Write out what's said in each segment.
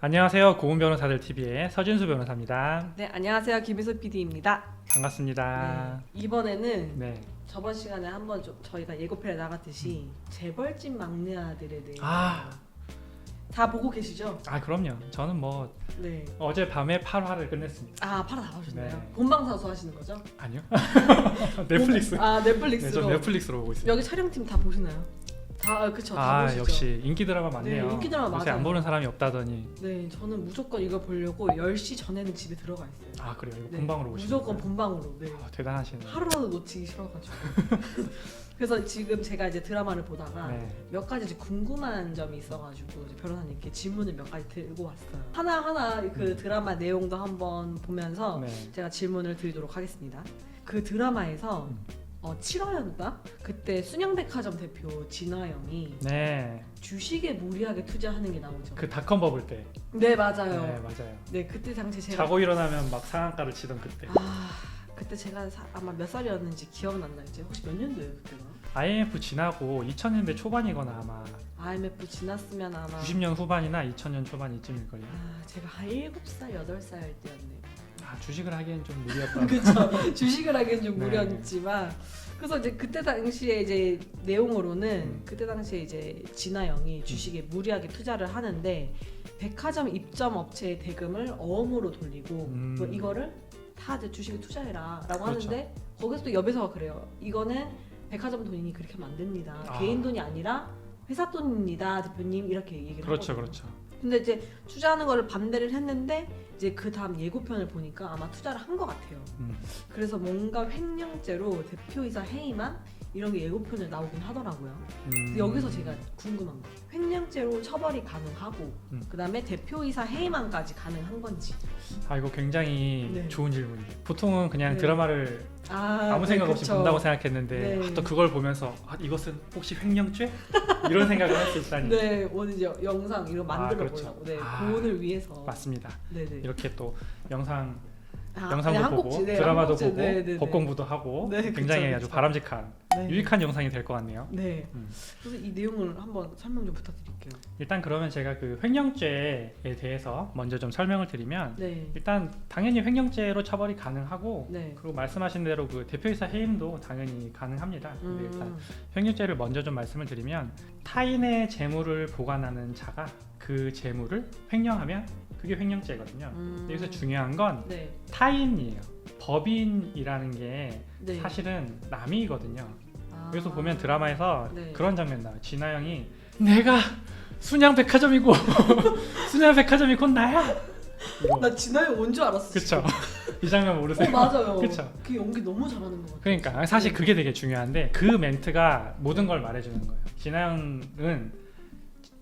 안녕하세요. 고운 변호사들 TV의 서진수 변호사입니다. 네, 안녕하세요. 김희수 PD입니다. 반갑습니다. 네, 이번에는 네. 저번 시간에 한번 좀 저희가 예고편에 나갔듯이 재벌집 막내 아들에 대해 아. 다 보고 계시죠? 아 그럼요. 저는 뭐 네. 어제 밤에 8화를 끝냈습니다. 아, 팔아 나오셨나요? 네. 본방사수 하시는 거죠? 아니요. 넷플릭스. 본- 아, 네, 넷플릭스로. 저 넷플릭스로 보고 있습니다. 여기 촬영팀 다 보시나요? 다 아, 그쵸. 다 아 보시죠. 역시 인기 드라마 많네요. 네, 인기 드라마 요새 안 맞아요. 보는 사람이 없다더니 네, 저는 무조건 이거 보려고 10시 전에는 집에 들어가 있어요. 아 그래요. 이거 네, 본방으로 보시는 무조건 거예요? 본방으로. 네. 아, 대단하시네. 하루라도 놓치기 싫어가지고. 그래서 지금 제가 이제 드라마를 보다가 네. 몇 가지 이제 궁금한 점이 있어가지고 이제 변호사님께 질문을 몇 가지 들고 왔어요. 하나 하나 그 음. 드라마 내용도 한번 보면서 네. 제가 질문을 드리도록 하겠습니다. 그 드라마에서 음. 어, 7화였나? 그때 순영백화점 대표 진화영이 네. 주식에 무리하게 투자하는 게 나오죠. 그 닷컴 버블 때. 네네 맞아요. 맞아요. 네 그때 당시 제가 자고 일어나면 막 상한가를 치던 그때. 아 그때 제가 사- 아마 몇 살이었는지 기억난다 이제 혹시 몇 년도예요 그때가? IMF 지나고 2000년대 초반이거나 아마 IMF 지났으면 아마 90년 후반이나 2000년 초반 이쯤일 걸요. 아 제가 한 7살 8살 때였네요. 아 주식을 하기엔 좀 무리였다. 그렇죠. 주식을 하기엔 좀 네. 무리였지만 그래서 이제 그때 당시에 이제 내용으로는 음. 그때 당시에 이제 진아영이 주식에 무리하게 투자를 하는데 백화점 입점 업체의 대금을 어음으로 돌리고 음. 뭐 이거를 다 이제 주식에 투자해라라고 그렇죠. 하는데 거기서 또 옆에서 그래요. 이거는 백화점 돈이니 그렇게 하면 안 됩니다. 아. 개인 돈이 아니라 회사 돈입니다, 대표님 이렇게 얘기를 그렇죠, 하거든요. 그렇죠. 근데 이제 투자하는 거를 반대를 했는데 이제 그 다음 예고편을 보니까 아마 투자를 한 것 같아요. 음. 그래서 뭔가 횡령죄로 대표이사 해임한 이런 게 예고편에 나오긴 하더라고요. 음. 그래서 여기서 제가 궁금한 거. 횡령죄로 처벌이 가능하고 음. 그다음에 대표이사 해임안까지 가능한 건지. 아 이거 굉장히 네. 좋은 질문이에요. 보통은 그냥 네. 드라마를 아, 아무 생각 없이. 본다고 생각했는데 네. 아, 또 그걸 보면서 아, 이것은 혹시 횡령죄? 이런 생각을 할 수 있다니 네, 오늘 이제 영상 이거 만들어 아, 그렇죠. 보려고. 네, 아. 고온을 위해서. 맞습니다. 네, 네. 이렇게 또 영상 아, 영상도 네, 보고 한국지, 네, 드라마도 한국지. 보고 네, 네, 네. 법 공부도 하고 네, 굉장히 아주 그쵸. 바람직한 네. 유익한 영상이 될 것 같네요. 네. 음. 그래서 이 내용을 한번 설명 좀 부탁드릴게요. 일단 그러면 제가 그 횡령죄에 대해서 먼저 좀 설명을 드리면 네. 일단 당연히 횡령죄로 처벌이 가능하고 네. 그리고 말씀하신 대로 그 대표이사 해임도 당연히 가능합니다. 근데 일단 음. 횡령죄를 먼저 좀 말씀을 드리면 타인의 재물을 보관하는 자가 그 재물을 횡령하면 그게 횡령죄거든요. 음. 여기서 중요한 건 네. 타인이에요. 법인이라는 게 네. 사실은 남이거든요. 아. 여기서 보면 드라마에서 네. 그런 장면 나와요. 진아영이 내가 순양 백화점이고 순양 백화점이 곧 나야. 이거. 나 진아영 온줄 알았어. 그쵸. 이 장면 어 모르세요? 맞아요. 그쵸. 그 연기 너무 잘하는 것 같아. 그러니까 사실 그게 되게 중요한데 그 멘트가 모든 걸 말해주는 거예요. 진아영은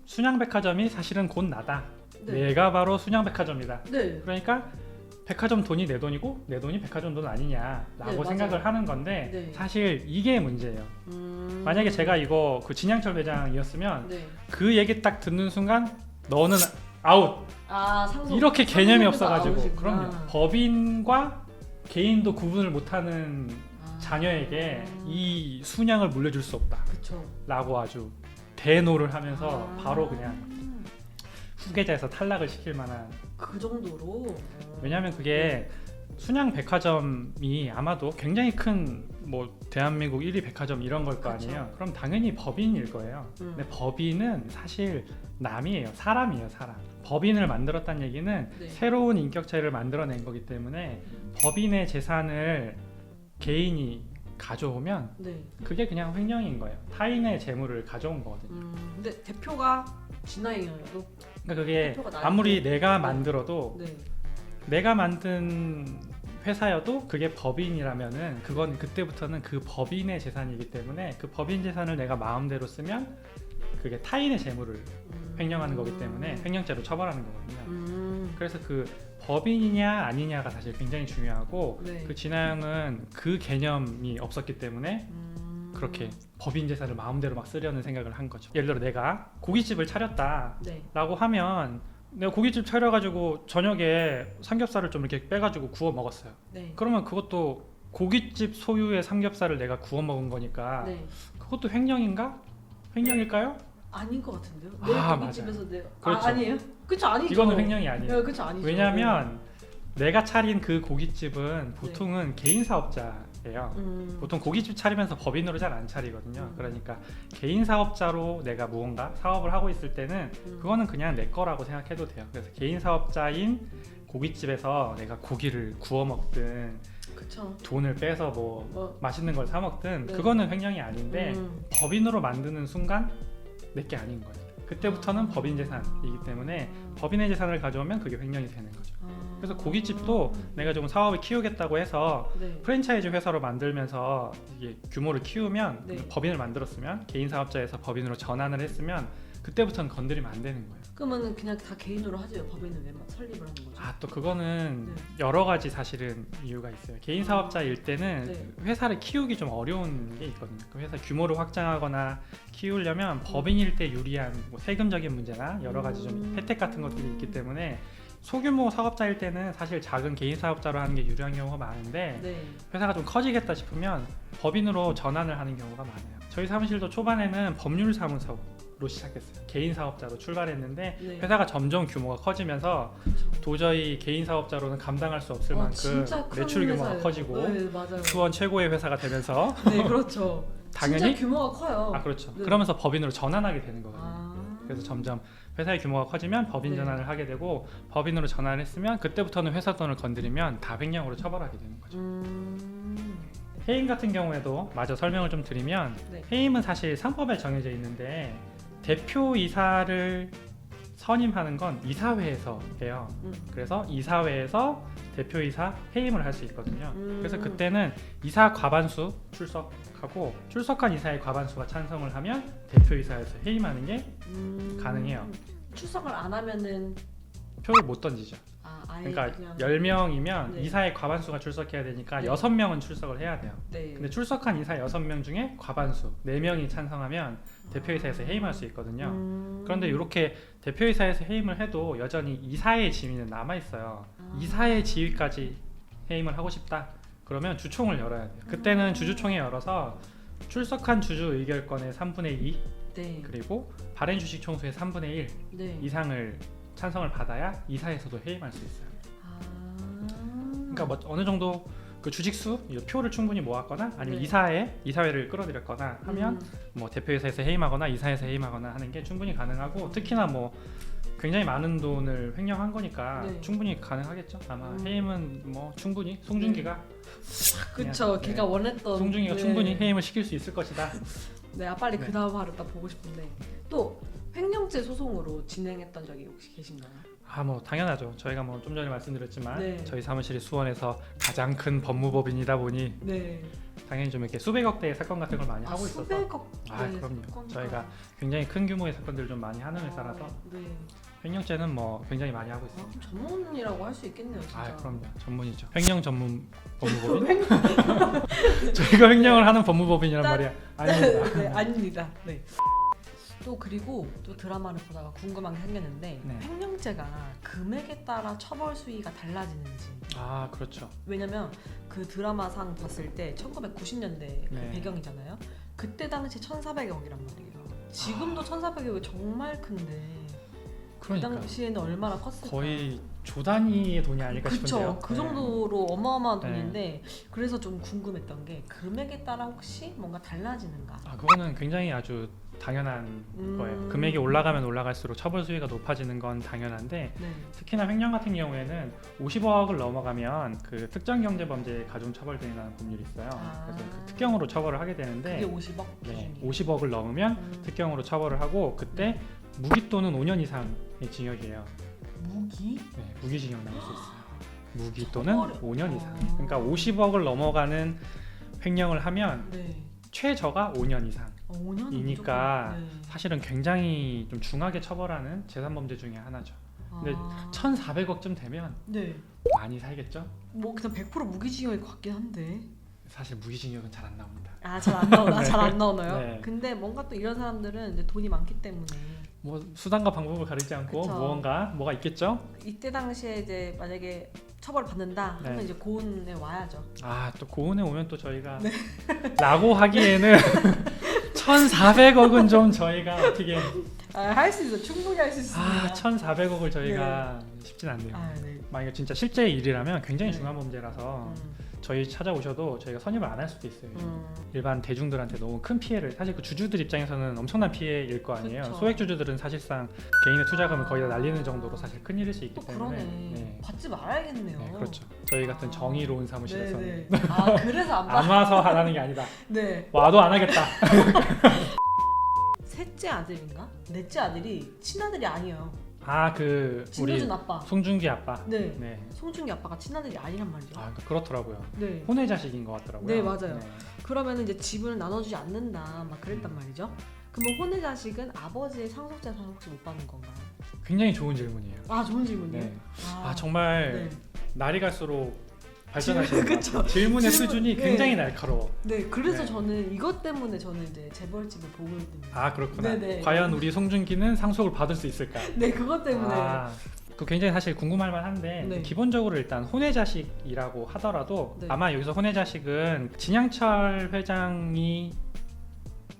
순양백화점이 사실은 곧 나다. 네. 내가 바로 순양백화점이다. 네. 그러니까 백화점 돈이 내 돈이고 내 돈이 백화점 돈 아니냐라고 네. 생각을 하는 건데 네. 사실 이게 문제예요. 음. 만약에 제가 이거 그 진양철 회장이었으면 네. 그 얘기 딱 듣는 순간 너는 아웃 아 상속. 이렇게 개념이 없어가지고 아웃이구나. 그럼요 법인과 개인도 구분을 못하는 아. 자녀에게 이 순양을 물려줄 수 그쵸. 없다라고 아주 대노를 하면서 아. 바로 그냥 후계자에서 탈락을 시킬 만한 그 정도로. 어. 왜냐하면 그게 순양 백화점이 아마도 굉장히 큰 뭐 대한민국 1위 백화점 이런 걸 거 그쵸. 아니에요. 그럼 당연히 법인일 거예요. 음. 근데 법인은 사실 남이에요. 사람이에요, 사람. 법인을 만들었다는 얘기는 네. 새로운 인격체를 만들어낸 거기 때문에 법인의 재산을 개인이 가져오면 네. 그게 그냥 횡령인 거예요. 타인의 재물을 가져온 거거든요. 음. 근데 대표가 진아영이어도. 그러니까 그게 대표가 나한테- 아무리 내가 네. 만들어도 네. 내가 만든 회사여도 그게 법인이라면은 그건 그때부터는 그 법인의 재산이기 때문에 그 법인 재산을 내가 마음대로 쓰면 그게 타인의 재물을 음. 횡령하는 거기 때문에 횡령죄로 처벌하는 거거든요. 음. 그래서 그 법인이냐 아니냐가 사실 굉장히 중요하고 네. 그 진아영은 그 개념이 없었기 때문에 음. 그렇게 법인 재산을 마음대로 막 쓰려는 생각을 한 거죠. 예를 들어 내가 고깃집을 차렸다라고 네. 하면 내가 고깃집 차려가지고 저녁에 삼겹살을 좀 이렇게 빼가지고 구워 먹었어요. 네. 그러면 그것도 고깃집 소유의 삼겹살을 내가 구워 먹은 거니까 네. 그것도 횡령인가? 횡령일까요? 아닌 것 같은데요? 내 아, 고깃집에서 내가 그렇죠. 아, 아니에요? 그쵸 아니죠. 이거는 횡령이 아니에요. 네, 그쵸 아니죠. 왜냐하면 내가 차린 그 고깃집은 보통은 개인 사업자예요. 음, 보통 고깃집 차리면서 법인으로 잘 안 차리거든요. 음. 그러니까 개인 사업자로 내가 무언가 사업을 하고 있을 때는 음. 그거는 그냥 내 거라고 생각해도 돼요. 그래서 개인 사업자인 고깃집에서 내가 고기를 구워 먹든 그쵸. 돈을 빼서 뭐 뭐, 맛있는 걸 사 먹든 네. 그거는 횡령이 아닌데 음, 법인으로 만드는 순간 내게 아닌 거예요. 그때부터는 아. 법인 재산이기 때문에 법인의 재산을 가져오면 그게 횡령이 되는 거죠. 아. 그래서 고깃집도 내가 좀 사업을 키우겠다고 해서 네. 프랜차이즈 회사로 만들면서 이게 규모를 키우면 네. 법인을 만들었으면 개인 사업자에서 법인으로 전환을 했으면 그때부터는 건드리면 안 되는 거예요. 그러면은 그냥 다 개인으로 하죠. 법인은 왜 설립을 하는 거죠? 아 또 그거는 네. 여러 가지 사실은 이유가 있어요. 개인 사업자일 때는 네. 회사를 키우기 좀 어려운 게 있거든요. 그 회사 규모를 확장하거나 키우려면 음. 법인일 때 유리한 뭐 세금적인 문제나 여러 가지 좀 음. 혜택 같은 것들이 있기 때문에 소규모 사업자일 때는 사실 작은 개인 사업자로 하는 게 유리한 경우가 많은데 네. 회사가 좀 커지겠다 싶으면 법인으로 전환을 하는 경우가 많아요. 저희 사무실도 초반에는 법률 사무소 로 시작했어요. 개인 사업자로 출발했는데 네. 회사가 점점 규모가 커지면서. 도저히 개인 사업자로는 감당할 수 없을 어, 만큼 진짜 큰 매출 규모가 회사예요. 커지고 네 맞아요. 수원 최고의 회사가 되면서 네 그렇죠. 당연히 진짜 규모가 커요. 아 그렇죠. 네. 그러면서 법인으로 전환하게 되는 거거든요. 아. 그래서 점점 회사의 규모가 커지면 법인 네. 전환을 하게 되고 법인으로 전환을 했으면 그때부터는 회사 돈을 건드리면 다 횡령으로 처벌하게 되는 거죠. 음. 해임 같은 경우에도 마저 설명을 좀 드리면 네. 해임은 사실 상법에 정해져 있는데 대표 이사를 선임하는 건 이사회에서 해요. 음. 그래서 이사회에서 대표이사 해임을 할 수 있거든요. 음. 그래서 그때는 이사 과반수 출석하고 출석한 이사의 과반수가 찬성을 하면 대표이사에서 해임하는 게 음. 가능해요. 출석을 안 하면은 표를 못 던지죠. 아 아예 그러니까 그냥 10명이면 네. 이사의 과반수가 출석해야 되니까 네. 6명은 출석을 해야 돼요. 네. 근데 출석한 이사 6명 중에 과반수 4명이 찬성하면 대표이사에서 해임할 수 있거든요. 음. 그런데 이렇게 대표이사에서 해임을 해도 여전히 이사의 지위는 남아 있어요. 아. 이사의 지위까지 해임을 하고 싶다. 그러면 주총을 열어야 돼요. 그때는 음. 주주총회 열어서 출석한 주주 의결권의 3분의 2 네. 그리고 발행 주식 총수의 3분의 1 네. 이상을 찬성을 받아야 이사에서도 해임할 수 있어요. 아. 그러니까 뭐 어느 정도 그 주식수 이 표를 충분히 모았거나 아니면 네. 이사회 이사회를 끌어들였거나 하면 음. 뭐 대표이사에서 해임하거나 이사에서 해임하거나 하는 게 충분히 가능하고 특히나 뭐 굉장히 많은 돈을 횡령한 거니까 네. 충분히 가능하겠죠. 아마 음. 해임은 뭐 충분히 송중기가 그쵸. 그냥, 걔가 원했던 송중기가 네. 충분히 해임을 시킬 수 있을 것이다. 네, 아 빨리 네. 그 다음 화를 딱 보고 싶은데 또 횡령죄 소송으로 진행했던 적이 혹시 계신가요? 아 뭐 당연하죠. 저희가 뭐 좀 전에 말씀드렸지만 네. 저희 사무실이 수원에서 가장 큰 법무법인이다 보니 네. 당연히 좀 이렇게 수백억 대의 사건 같은 걸 많이 하고 있어서 수백억 아, 네, 그럼요. 사건과- 저희가 굉장히 큰 규모의 사건들을 좀 많이 하는 회사라서 아, 네. 횡령죄는 뭐 굉장히 많이 하고 아, 있습니다. 그럼 전문이라고 할 수 있겠네요, 진짜. 아 그럼요 전문이죠 횡령 전문 법무법인 저희가 횡령을 하는 법무법인이란 나- 말이야 아닙니다 네, 아닙니다. 네. 또 그리고 또 드라마를 보다가 궁금한 게 생겼는데 네. 횡령죄가 금액에 따라 처벌 수위가 달라지는지 아 그렇죠 왜냐면 그 드라마상 봤을 때 1990년대 그 네. 배경이잖아요. 그때 당시 1,400억이란 말이에요. 지금도 1,400억이 정말 큰데 그 그러니까 당시에는 얼마나 컸을까? 거의 조 단위의 돈이 아닐까 싶은데요 그쵸. 그 네. 정도로 어마어마한 네. 돈인데 그래서 좀 궁금했던 게 금액에 따라 혹시 뭔가 달라지는가? 아 그거는 굉장히 아주 당연한 음. 거예요 금액이 올라가면 올라갈수록 처벌 수위가 높아지는 건 당연한데 네. 특히나 횡령 같은 경우에는 50억을 넘어가면 그 특정 경제 범죄 가중 처벌되는 법률이 있어요 아. 그래서 그 특경으로 처벌을 하게 되는데 그게 50억 네, 기준이에요. 50억을 넘으면 음. 특경으로 처벌을 하고 그때 무기 또는 5년 이상의 징역이에요. 무기? 네, 무기징역 나올 수 있어요. 무기 또는 처벌을- 5년 이상. 어. 그러니까 50억을 넘어가는 횡령을 하면 네. 최저가 5년 이상. 어, 5년은 이니까 무조건, 네. 사실은 굉장히 좀 중하게 처벌하는 재산 범죄 중에 하나죠. 근데 아. 1,400억쯤 되면 네. 많이 살겠죠? 뭐 그냥 100% 무기징역일 것 같긴 한데. 사실 무기징역은 잘 안 나옵니다. 아 잘 안 나오나 네. 잘안 나오나요? 네. 근데 뭔가 또 이런 사람들은 이제 돈이 많기 때문에 뭐 수단과 방법을 가리지 않고 그쵸. 무언가 뭐가 있겠죠? 이때 당시에 이제 만약에 처벌 받는다 하면 네. 이제 고은에 와야죠. 아 또 고은에 오면 또 저희가 네. 라고 하기에는 1,400억은 좀 저희가 어떻게 아, 할 수 있어. 충분히 할 수 있습니다. 아 1,400억을 저희가 쉽진 않네요. 아, 네. 만약에 진짜 실제 일이라면 굉장히 네. 중요한 범죄라서 음, 저희 찾아오셔도 저희가 선임을 안 할 수도 있어요. 음. 일반 대중들한테 너무 큰 피해를 사실 그 주주들 입장에서는 엄청난 피해일 거 아니에요. 그쵸. 소액 주주들은 사실상 개인의 투자금을 거의 다 날리는 정도로 사실 큰 일일 수 있기 또 때문에 그러네. 네. 받지 말아야겠네요. 네, 그렇죠. 저희 같은 아. 정의로운 사무실에서 네, 는 네. 아 그래서 안 받. 안 와서 안 하는 게 아니다. 네. 와도 안 하겠다. 셋째 아들인가? 넷째 아들이 친아들이 아니에요. 아 그 우리 아빠. 송중기 아빠. 네. 네. 송중기 아빠가 친아들이 아니란 말이죠. 아 그렇더라고요. 네. 혼외 자식인 것 같더라고요. 네, 맞아요. 그러면 이제 지분을 나눠주지 않는다 막 그랬단 말이죠. 그럼 혼외 자식은 아버지의 상속 재산 혹시 못 받는 건가요? 굉장히 좋은 질문이에요. 아 좋은 질문이에요. 네. 아 정말 네. 날이 갈수록 발전하시는 것 그쵸. 같아요. 질문의 질문, 수준이 네. 굉장히 날카로워. 네, 그래서 네. 저는 이것 때문에 저는 이제 재벌집을 보고 있습니다. 아 그렇구나. 네네. 과연 우리 송중기는 상속을 받을 수 있을까? 네, 그것 때문에. 아, 그 굉장히 사실 궁금할 만한데 네. 기본적으로 일단 혼외 자식이라고 하더라도 네. 아마 여기서 혼외 자식은 진양철 회장이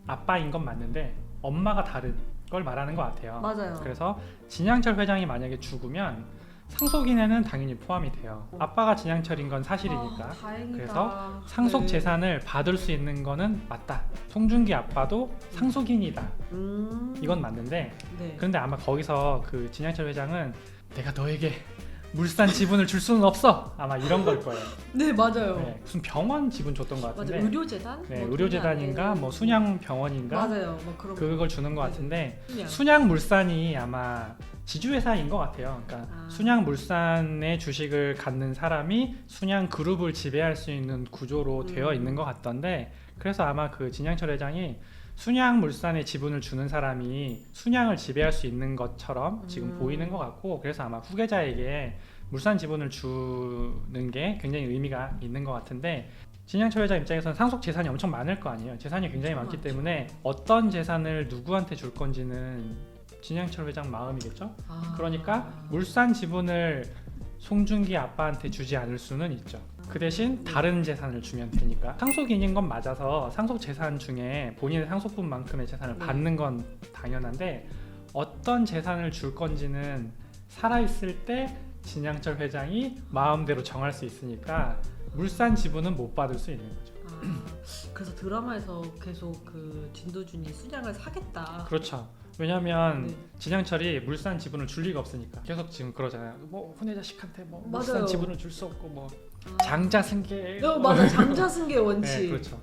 아빠인 건 맞는데 엄마가 다른 걸 말하는 것 같아요. 맞아요. 그래서 진양철 회장이 만약에 죽으면 상속인에는 당연히 포함이 돼요. 아빠가 진양철인 건 사실이니까. 아, 다행이다. 그래서 상속 네. 재산을 받을 수 있는 거는 맞다. 송중기 아빠도 상속인이다. 음. 이건 맞는데 네. 그런데 아마 거기서 그 진양철 회장은 내가 너에게 물산 지분을 줄 수는 없어. 아마 이런 걸 거예요. 네, 맞아요. 네, 무슨 병원 지분 줬던 것 맞아. 같은데. 의료재단? 네, 뭐 의료재단인가 뭐 순양 병원인가 맞아요. 뭐 그런 거. 그걸 주는 것 네. 같은데 순양. 순양 물산이 아마 지주회사인 것 같아요. 그러니까 아. 순양 물산의 주식을 갖는 사람이 순양 그룹을 지배할 수 있는 구조로 음. 되어 있는 것 같던데 그래서 아마 그 진양철 회장이 순양 물산의 지분을 주는 사람이 순양을 지배할 수 있는 것처럼 지금 음. 보이는 것 같고 그래서 아마 후계자에게 물산 지분을 주는 게 굉장히 의미가 있는 것 같은데 진양철 회장 입장에서는 상속 재산이 엄청 많을 거 아니에요. 재산이 굉장히 많기. 때문에 어떤 재산을 누구한테 줄 건지는 진양철 회장 마음이겠죠. 아. 그러니까 물산 지분을 송중기 아빠한테 주지 않을 수는 있죠. 그 대신 다른 재산을 주면 되니까 상속인인 건 맞아서 상속 재산 중에 본인의 상속분만큼의 재산을 네. 받는 건 당연한데 어떤 재산을 줄 건지는 살아 있을 때 진양철 회장이 마음대로 정할 수 있으니까 물산 지분은 못 받을 수 있는 거죠. 아, 그래서 드라마에서 계속 그 진도준이 순양을 사겠다. 그렇죠. 왜냐하면 네. 진양철이 물산 지분을 줄 리가 없으니까 계속 지금 그러잖아요. 뭐 혼외 자식한테 뭐 맞아요. 물산 지분을 줄 수 없고 뭐 아. 장자 승계. 어, 맞아. 장자 승계 원칙. 네, 그렇죠.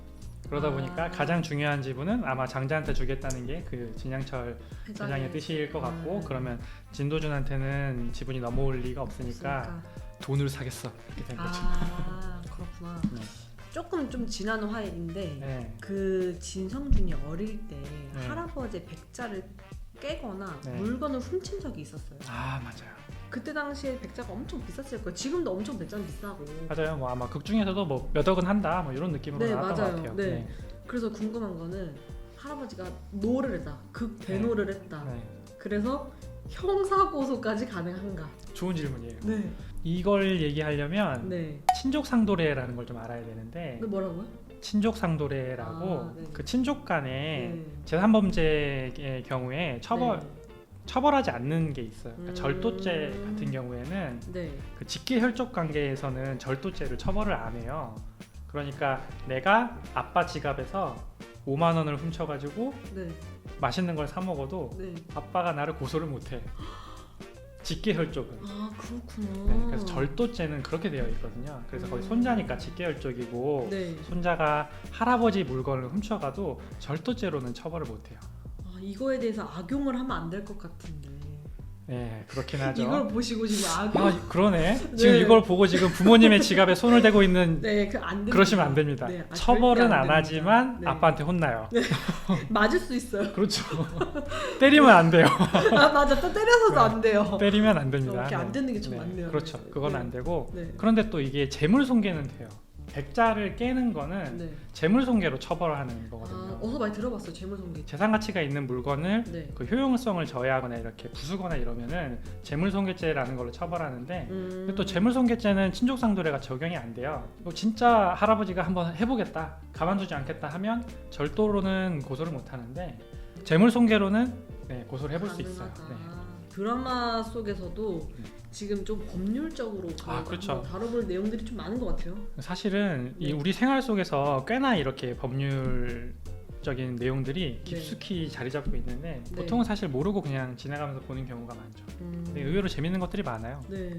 그러다 아. 보니까 가장 중요한 지분은 아마 장자한테 주겠다는 게 그 진양철 회장의- 회장의 뜻일 것 같고 아. 그러면 진도준한테는 지분이 넘어올 리가 없으니까 없으니까. 돈을 사겠어 이렇게 된 거죠. 아 그렇구나. 네. 조금 좀 지난 화인데 네. 그 진성준이 어릴 때 네. 할아버지의 백자를 깨거나 네. 물건을 훔친 적이 있었어요. 아 맞아요. 그때 당시에 백자가 엄청 비쌌을 거예요. 지금도 엄청 백자는 비싸고. 맞아요. 뭐 아마 극 중에서도 뭐 몇 억은 한다 뭐 이런 느낌으로 네, 나왔던 맞아요. 것 같아요. 네. 그래서 궁금한 거는 할아버지가 노를 했다. 극 대노를 했다. 네. 그래서 형사 고소까지 가능한가? 좋은 질문이에요. 네. 이걸 얘기하려면 네. 친족 상도례라는 걸 좀 알아야 되는데 근데 뭐라고요? 친족 상도례라고 아, 네. 그 친족 간에 네. 재산 범죄의 경우에 처벌 네. 처벌하지 않는 게 있어요. 그러니까 음. 절도죄 같은 경우에는 네. 그 직계 혈족 관계에서는 절도죄를 처벌을 안 해요. 그러니까 내가 아빠 지갑에서 5만 원을 훔쳐가지고 네. 맛있는 걸 사 먹어도 네. 아빠가 나를 고소를 못해. 직계 혈족은. 아 그렇구나. 네, 그래서 절도죄는 그렇게 되어 있거든요. 그래서 거기 음. 손자니까 직계 혈족이고 네. 손자가 할아버지 물건을 훔쳐가도 절도죄로는 처벌을 못해요. 아, 이거에 대해서 악용을 하면 안 될 것 같은데. 네, 그렇긴 하죠. 이걸 보시고 지금 악용. 아, 그러네. 지금 네. 이걸 보고 지금 부모님의 지갑에 손을 대고 있는 네, 그안. 그러시면 안 됩니다. 네, 아, 처벌은 안 안. 하지만 네. 아빠한테 혼나요. 맞을 수 있어요. 그렇죠. 때리면 안 돼요. 아 맞아, 또 때려서도 네. 안 돼요. 때리면 안 됩니다. 이렇게 안 네. 되는 게좀 네, 많네요. 그렇죠. 네. 그건 네. 안 되고 네. 그런데 또 이게 재물 손괴는 돼요. 백자를 깨는 거는 네. 재물 손괴로 처벌하는 아, 거거든요. 어서 많이 들어봤어요. 재물손괴. 재산 가치가 있는 물건을 네. 그 효용성을 저해하거나 이렇게 부수거나 이러면은 재물손괴죄라는 걸로 처벌하는데 음. 근데 또 재물손괴죄는 친족상도례가 적용이 안 돼요. 뭐 진짜 할아버지가 한번 해보겠다, 가만두지 않겠다 하면 절도로는 고소를 못 하는데 재물손괴로는 네, 고소를 해볼 수 있어요. 가능하다. 네. 드라마 속에서도 네. 지금 좀 법률적으로 아, 그렇죠. 다뤄볼 내용들이 좀 많은 것 같아요. 사실은 이 네. 우리 생활 속에서 꽤나 이렇게 법률적인 내용들이 네. 깊숙이 자리 잡고 있는데 네. 보통은 사실 모르고 그냥 지나가면서 보는 경우가 많죠. 음, 근데 의외로 재밌는 것들이 많아요. 네.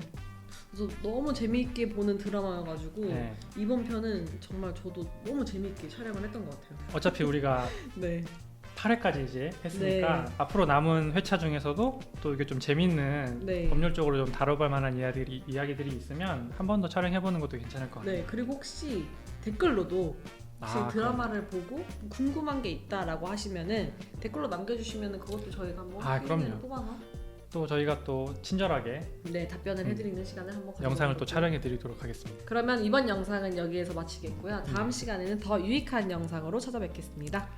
그래서 너무 재미있게 보는 드라마여가지고 네. 이번 편은 정말 저도 너무 재미있게 촬영을 했던 것 같아요. 어차피 우리가 네. 8회까지 이제 했으니까 네. 앞으로 남은 회차 중에서도 또 이게 좀 재밌는 네. 법률적으로 좀 다뤄볼 만한 이야기들이, 이야기들이 있으면 한 번 더 촬영해보는 것도 괜찮을 것 같아요. 네. 그리고 혹시 댓글로도 혹시 아, 드라마를 보고 궁금한 게 있다라고 하시면은 댓글로 남겨주시면은 그것도 저희가 한번 아, 그럼요. 뽑아서 또 저희가 또 친절하게 네 답변을 음. 해드리는 시간을 한번 영상을 또 가져보도록 촬영해 드리도록 하겠습니다. 그러면 이번 영상은 여기에서 마치겠고요. 다음 음. 시간에는 더 유익한 영상으로 찾아뵙겠습니다.